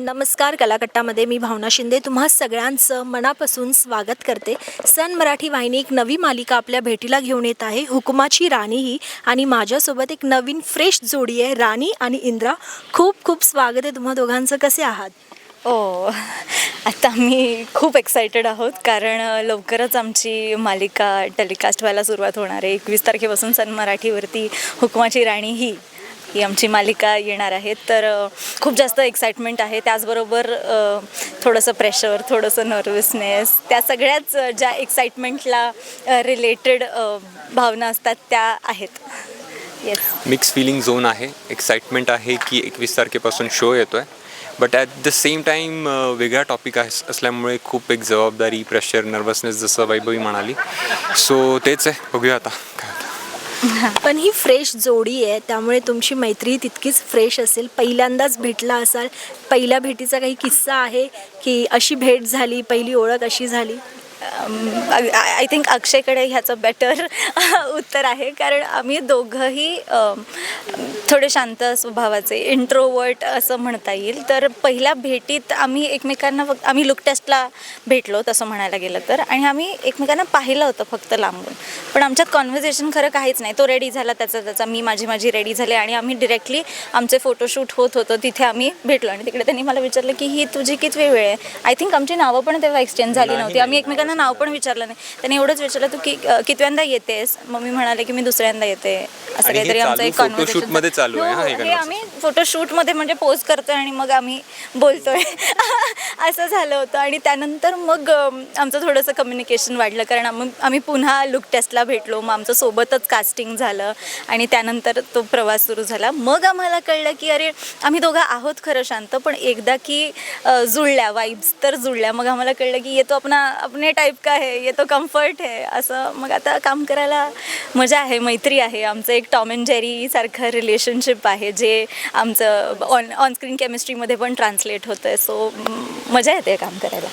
नमस्कार कलाकट्टामध्ये मी भावना शिंदे तुम्हा सगळ्यांचं मनापासून स्वागत करते. सन मराठी वाहिनी एक नवी मालिका आपल्या भेटीला घेऊन येत आहे. हुकुमाची राणी ही आणि माझ्यासोबत एक नवीन फ्रेश जोडी आहे राणी आणि इंद्रा. खूप खूप स्वागत आहे तुम्हा दोघांचं. कसे आहात? ओ आता आम्ही खूप एक्सायटेड आहोत कारण लवकरच आमची मालिका टेलिकास्ट व्हायला सुरुवात होणार आहे. एकवीस तारखेपासून सन मराठीवरती हुकमाची राणी ही. ही आमची मालिका येणार आहे. तर खूप जास्त एक्साइटमेंट आहे. त्याचबरोबर थोडंसं प्रेशर थोडंसं नर्वसनेस त्या सगळ्याच ज्या एक्साइटमेंटला रिलेटेड भावना असतात त्या आहेत. येस मिक्स फिलिंग झोन आहे. एक्साइटमेंट आहे की एकवीस तारखेपासून शो येतो आहे but at the same time वेगळा टॉपिक आहे असल्यामुळे खूप एक जबाबदारी प्रेशर नर्वसनेस जसं वैभवी म्हणाली. सो तेच आहे. बघूया आता काय पण ही फ्रेश जोडी आहे त्यामुळे तुमची मैत्री तितकीच फ्रेश असेल. पहिल्यांदाच भेटला असाल. पहिल्या भेटीचा काही किस्सा आहे की अशी भेट झाली पहिली ओळख अशी झाली? आय थिंक अक्षयकडे ह्याचं बेटर उत्तर आहे. कारण आम्ही दोघंही थोडे शांत स्वभावाचे इंट्रोवर्ट असं म्हणता येईल. तर पहिल्या भेटीत आम्ही एकमेकांना फक्त आम्ही लुक टेस्टला भेटलो तसं म्हणायला गेलं तर. आणि आम्ही एकमेकांना पाहिलं होतं फक्त लांबून. पण आमच्यात कॉन्व्हर्सेशन खरं काहीच नाही. तो रेडी झाला त्याचा त्याचा मी माझी माझी रेडी झाले. आणि आम्ही डिरेक्टली आमचे फोटोशूट होत होतं तिथे आम्ही भेटलो. आणि तिकडे त्यांनी मला विचारलं की ही तुझी किती वेळ आहे? आय थिंक आमची नावं पण तेव्हा एक्सचेंज झाली नव्हती. आम्ही एकमेकांना नाव पण विचारलं नाही. त्यांनी एवढंच विचारलं तू की कितव्यांदा येतेस? मग मी म्हणाले की मी दुसऱ्यांदा येते. असं काहीतरी आमचं एक आहे हो, हा. आम्ही फोटोशूटमध्ये म्हणजे पोज करतोय आणि मग आम्ही बोलतोय. असं झालं होतं आणि त्यानंतर मग आमचं थोडंसं कम्युनिकेशन वाढलं. कारण आम्ही आम्ही पुन्हा लुक टेस्टला भेटलो. मग आमचं सोबतच कास्टिंग झालं आणि त्यानंतर तो प्रवास सुरू झाला. मग आम्हाला कळलं की अरे आम्ही दोघं आहोत खरं शांत पण एकदा की जुळल्या वाईब्स तर जुळल्या. मग आम्हाला कळलं की ये तो अपना अपने टाईप का है ये तो कम्फर्ट है असं मग आता काम करायला मजा आहे मैत्री आहे. आमचं एक टॉम अँड जेरीसारखं रिलेशनशिप आहे जे आमचं ऑन ऑनस्क्रीन केमिस्ट्रीमध्ये पण ट्रान्सलेट होतं सो मजा येते काम करायला.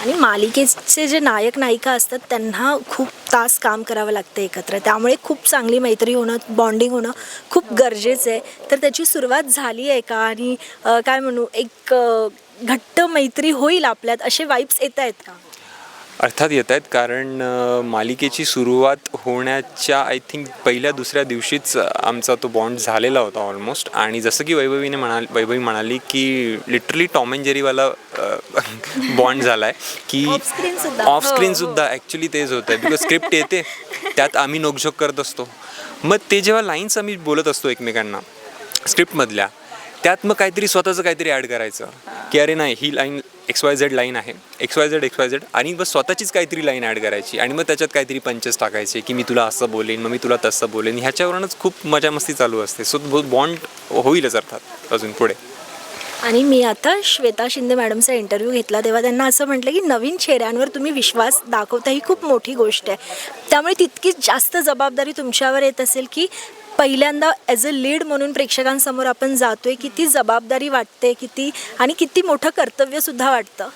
आणि मालिकेचे जे नायक नायिका असतात त्यांना खूप तास काम करावं लागतं एकत्र. त्यामुळे खूप चांगली मैत्री होणं बॉन्डिंग होणं खूप गरजेचं आहे. तर त्याची सुरुवात झाली आहे का? आणि काय म्हणू एक घट्ट मैत्री होईल आपल्यात असे वाईब्स येत आहेत का? अर्थात येत आहेत कारण मालिकेची सुरुवात होण्याच्या आय थिंक पहिल्या दुसऱ्या दिवशीच आमचा तो बॉन्ड झालेला होता ऑलमोस्ट आणि जसं की वैभवीने म्हणाल वैभवी म्हणाली की लिटरली टॉम अँड जेरीवाला बॉन्ड झाला आहे की. ऑफ स्क्रीन सुद्धा. ॲक्च्युली तेच होतं आहे बिकॉज स्क्रिप्ट येते त्यात आम्ही नोकझोक करत असतो. मग ते जेव्हा लाईन्स आम्ही बोलत असतो एकमेकांना स्क्रिप्टमधल्या त्यात मग काहीतरी स्वतःचं काहीतरी ॲड करायचं. की अरे नाही ही line X Y Z line आहे. X Y Z X Y Z आणि बस स्वतःचीच काहीतरी लाईन ॲड करायची. आणि मग त्याच्यात काहीतरी पंचेस टाकायचे की मी तुला असं बोलेन मग मी तुला तसं बोलेन. ह्याच्यावरूनच खूप मजा मस्ती चालू असते. सो बॉन्ड होईलच अर्थात अजून पुढे. आणि मी आता श्वेता शिंदे मॅडमचा इंटरव्ह्यू घेतला. तेव्हा त्यांना असं म्हटलं की नवीन चेहऱ्यांवर तुम्ही विश्वास दाखवता ही खूप मोठी गोष्ट आहे. त्यामुळे तितकीच जास्त जबाबदारी तुमच्यावर येत असेल की पहिल्यांदा ॲज अ लीड म्हणून प्रेक्षकांसमोर आपण जातोय किती जबाबदारी वाटते किती आणि किती मोठं कर्तव्यसुद्धा वाटतं?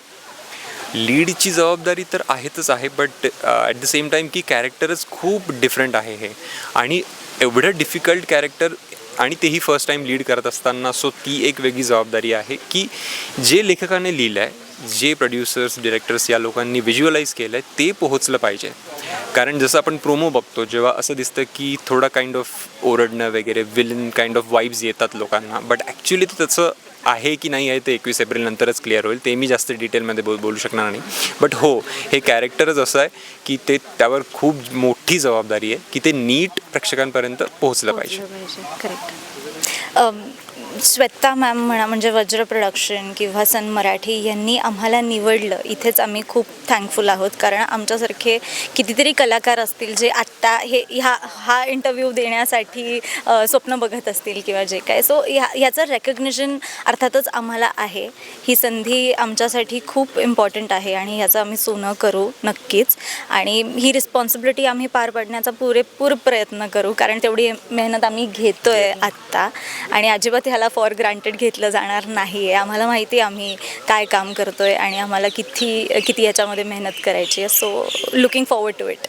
लीडची जबाबदारी तर आहेतच आहे but at the same time की कॅरेक्टरच खूप डिफरंट आहे हे. आणि एवढं डिफिकल्ट कॅरेक्टर आणि तेही फर्स्ट टाईम लीड करत असताना सो ती एक वेगळी जबाबदारी आहे की जे लेखकाने लिहिलं आहे जे प्रोड्युसर्स डिरेक्टर्स या लोकांनी व्हिज्युअलाइज केलं आहे ते पोहोचलं पाहिजे. कारण जसं आपण प्रोमो बघतो जेव्हा असं दिसतं की थोडा काइंड ऑफ ओरडणं वगैरे विलन काइंड ऑफ वाईब्स येतात लोकांना बट ॲक्च्युली ते त्याचं आहे की नाही आहे ते एकवीस एप्रिल नंतरच क्लिअर होईल. ते मी जास्त डिटेलमध्ये बोल बोलू शकणार नाही. बट हो हे कॅरेक्टरच असं आहे की ते त्यावर खूप मोठी जबाबदारी आहे की ते नीट प्रेक्षकांपर्यंत पोहोचलं पाहिजे. करेक्ट श्वेता मॅम म्हणा म्हणजे वज्र प्रोडक्शन किंवा सन मराठी यांनी आम्हाला निवडलं. इथेच आम्ही खूप थँकफुल आहोत. कारण आमच्यासारखे कितीतरी कलाकार असतील जे आत्ता हे ह्या हा इंटरव्ह्यू देण्यासाठी स्वप्न बघत असतील किंवा जे काय. सो ह्या ह्याचं रेकग्निशन अर्थातच आम्हाला आहे. ही संधी आमच्यासाठी खूप इम्पॉर्टंट आहे आणि ह्याचं आम्ही सोनं करू नक्कीच. आणि ही रिस्पॉन्सिबिलिटी आम्ही पार पाडण्याचा पुरेपूर प्रयत्न करू. कारण तेवढी मेहनत आम्ही घेतोय. आत्ता. आणि अजिबात ह्याला फॉर ग्रांटेड घेतलं जाणार नाही आहे आम्हाला माहिती आहे आम्ही काय काम करतो आहे आणि आम्हाला किती किती याच्यामध्ये मेहनत करायची आहे. So looking forward to it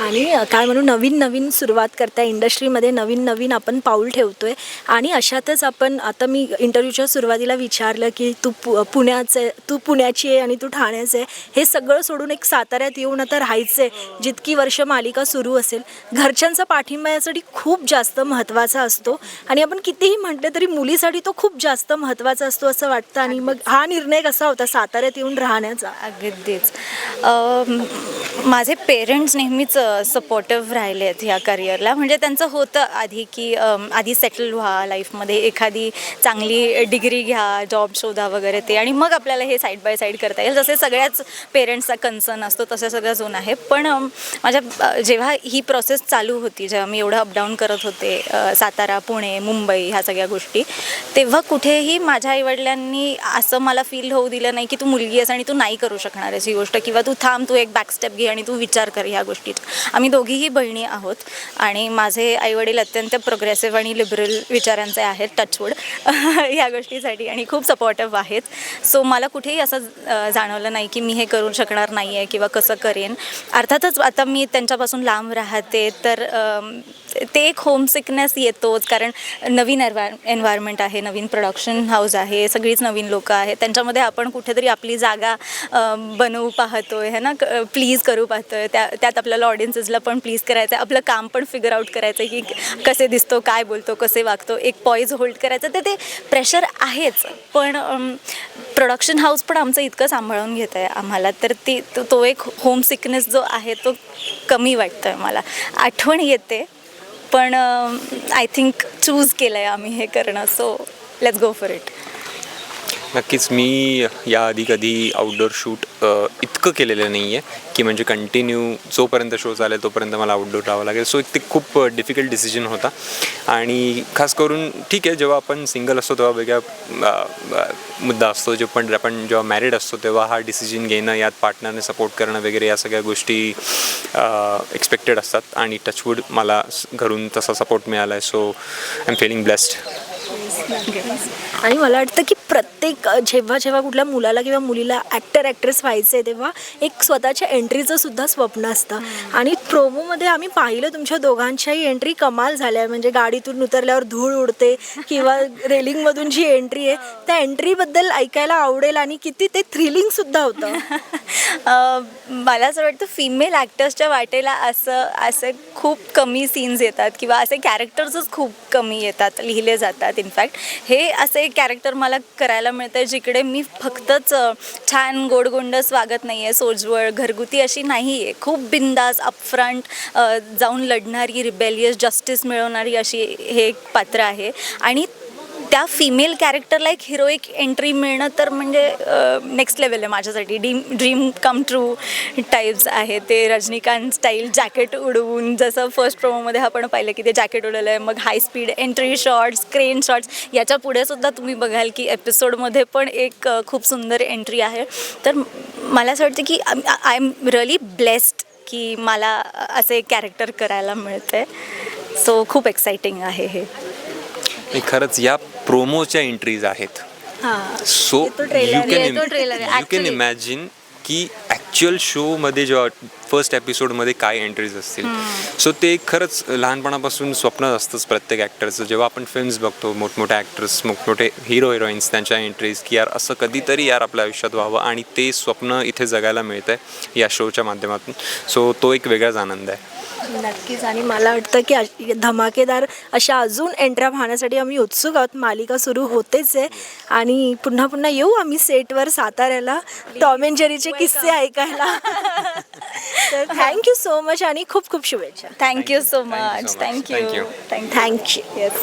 आणि काय म्हणू नवीन नवीन सुरुवात करताय इंडस्ट्रीमध्ये नवीन नवीन आपण पाऊल ठेवतोय. आणि अशातच आपण आता मी इंटरव्ह्यूच्या सुरुवातीला विचारलं की तू पु पुण्याचं तू पुण्याची आहे आणि तू ठाण्याचं आहे हे सगळं सोडून एक साताऱ्यात येऊन आता राहायचं आहे जितकी वर्ष मालिका सुरू असेल घरच्यांचा पाठिंबा यासाठी खूप जास्त महत्त्वाचा असतो. आणि आपण कितीही म्हटलं तरी मुलीसाठी तो खूप जास्त महत्त्वाचा असतो असं वाटतं. आणि मग हा निर्णय कसा होता साताऱ्यात येऊन राहण्याचा? अगदीच. माझे पेरेंट्स नेहमीच सपोर्टिव्ह राहिले आहेत ह्या करिअरला म्हणजे त्यांचं होतं आधी की आधी सेटल व्हा लाईफमध्ये एखादी चांगली डिग्री घ्या जॉब शोधा वगैरे ते. आणि मग आपल्याला हे साईड बाय साईड करता येईल. जसे सगळ्याच पेरेंट्सचा कन्सर्न असतो तसं सगळं झोन आहे. पण माझ्या जेव्हा ही प्रोसेस चालू होती जेव्हा मी एवढं अपडाऊन करत होते सातारा पुणे मुंबई ह्या सगळ्या गोष्टी तेव्हा कुठेही माझ्या आईवडिलांनी असं मला फील होऊ दिलं नाही की तू मुलगी आहेस आणि तू नाही करू शकणार आहेस ही गोष्ट. किंवा तू थांब तू एक बॅकस्टेप घे आणि तू विचार कर ह्या गोष्टीत. आम्ही दोघीही बहिणी आहोत आणि माझे आईवडील अत्यंत प्रोग्रेसिव्ह आणि लिबरल विचारांचे आहेत टचवूड ह्या गोष्टीसाठी आणि खूप सपोर्टिव्ह आहेत. सो मला कुठेही असं जाणवलं नाही की मी हे करू शकणार नाही आहे किंवा कसं करेन. अर्थातच आता मी त्यांच्यापासून लांब राहते तर ते एक होमसिकनेस येतोच. कारण नवीन एन्व्हाय एन्व्हायरमेंट आहे नवीन प्रोडक्शन हाऊस आहे सगळीच नवीन लोकं आहेत. त्यांच्यामध्ये आपण कुठेतरी आपली जागा बनवू पाहतो है ना? प्लीज करू पाहतो आहे त्या त्यात आपल्याला ऑडियन्सेसला पण प्लीज करायचं आहे आपलं काम पण फिगर आउट करायचं आहे की कसे दिसतो काय बोलतो कसे वागतो. एक पॉईज होल्ड करायचं. तर ते प्रेशर आहेच. पण प्रोडक्शन हाऊस पण आमचं इतकं सांभाळून घेत आहे आम्हाला. तर ती तो तो एक होम सिकनेस जो आहे तो कमी वाटतो आहे मला. आठवण येते. पण आय थिंक चूज केलं आहे आम्ही हे करणं so let's go for it. नक्कीच मी याआधी कधी आउटडोर शूट इतकं केलेलं नाही आहे की म्हणजे कंटिन्यू जोपर्यंत शो चालेल तोपर्यंत मला आउटडोर राहावं लागेल. सो एक ते खूप डिफिकल्ट डिसिजन होता. आणि खास करून ठीक आहे जेव्हा आपण सिंगल असतो तेव्हा वेगळा मुद्दा असतो. जे पण आपण जेव्हा मॅरिड असतो तेव्हा हा डिसिजन घेणं यात पार्टनरने सपोर्ट करणं वगैरे या सगळ्या गोष्टी एक्सपेक्टेड असतात. आणि टचवूड मला घरून तसा सपोर्ट मिळाला आहे so I am feeling blessed आणि मला वाटतं की प्रत्येक जेव्हा जेव्हा कुठल्या मुलाला किंवा मुलीला ॲक्टर ॲक्ट्रेस व्हायचं आहे तेव्हा एक स्वतःच्या एंट्रीचं सुद्धा स्वप्न असतं. आणि प्रोमोमध्ये आम्ही पाहिलं तुमच्या दोघांच्याही एंट्री कमाल झाल्या. म्हणजे गाडीतून उतरल्यावर धूळ उडते किंवा रेलिंगमधून जी एंट्री आहे त्या एंट्रीबद्दल ऐकायला आवडेल आणि किती ते थ्रिलिंगसुद्धा होतं. मला असं वाटतं फिमेल ॲक्टर्सच्या वाटेला असं असे खूप कमी सीन्स येतात किंवा असे कॅरेक्टर्सच खूप कमी येतात लिहिले जातात इनफॅक्ट हे असे कॅरेक्टर मला करायला मिळतं जिकडे मी फक्तच छान गोडगोंड स्वागत नाही आहे सोजवळ घरगुती अशी नाही आहे खूप बिंदास अपफ्रंट जाऊन लढणारी रिबेलियस जस्टिस मिळवणारी अशी हे एक पात्र आहे. आणि त्या फिमेल कॅरेक्टरला एक हिरोईक एंट्री मिळणं तर म्हणजे नेक्स्ट लेवल आहे माझ्यासाठी. Dream dream come true types आहे ते. रजनीकांत स्टाईल जॅकेट उडवून जसं फर्स्ट प्रोमोमध्ये आपण पाहिलं की ते जॅकेट उडवलं आहे मग high speed entry shots crane shots याच्या पुढेसुद्धा तुम्ही बघाल की एपिसोडमध्ये पण एक खूप सुंदर एंट्री आहे. तर मला असं वाटतं की आय एम रिअली ब्लेस्ड की मला असे कॅरेक्टर करायला मिळते सो खूप एक्साइटिंग आहे हे. खरंच या प्रोमोच्या एंट्रीज आहेत so you can you can. Imagine की ॲक्च्युअल शोमध्ये जेव्हा फर्स्ट एपिसोडमध्ये काय एंट्रीज असतील. सो ते खरंच लहानपणापासून स्वप्न असतंच प्रत्येक ॲक्टरचं जेव्हा आपण फिल्म्स बघतो मोठमोठे ॲक्टर्स मोठमोठे हिरो हिरोईन्स त्यांच्या एंट्रीज की यार असं कधीतरी यार आपल्या आयुष्यात व्हावं आणि ते स्वप्न इथे जगायला मिळतं आहे या शोच्या माध्यमातून. सो तो एक वेगळाच आनंद आहे. नक्कीच. आणि मला वाटतं की धमाकेदार अशा अजून एंट्र्या पाहण्यासाठी आम्ही उत्सुक आहोत. मालिका सुरू होतेच आहे. आणि पुन्हा पुन्हा येऊ आम्ही सेटवर साताऱ्याला. टॉम अँड जेरीचे किस्से ऐकायला. तर थँक्यू सो मच आणि खूप खूप शुभेच्छा. Thank you so Thank you. Much so much. Thank you Thank you. Thank you yes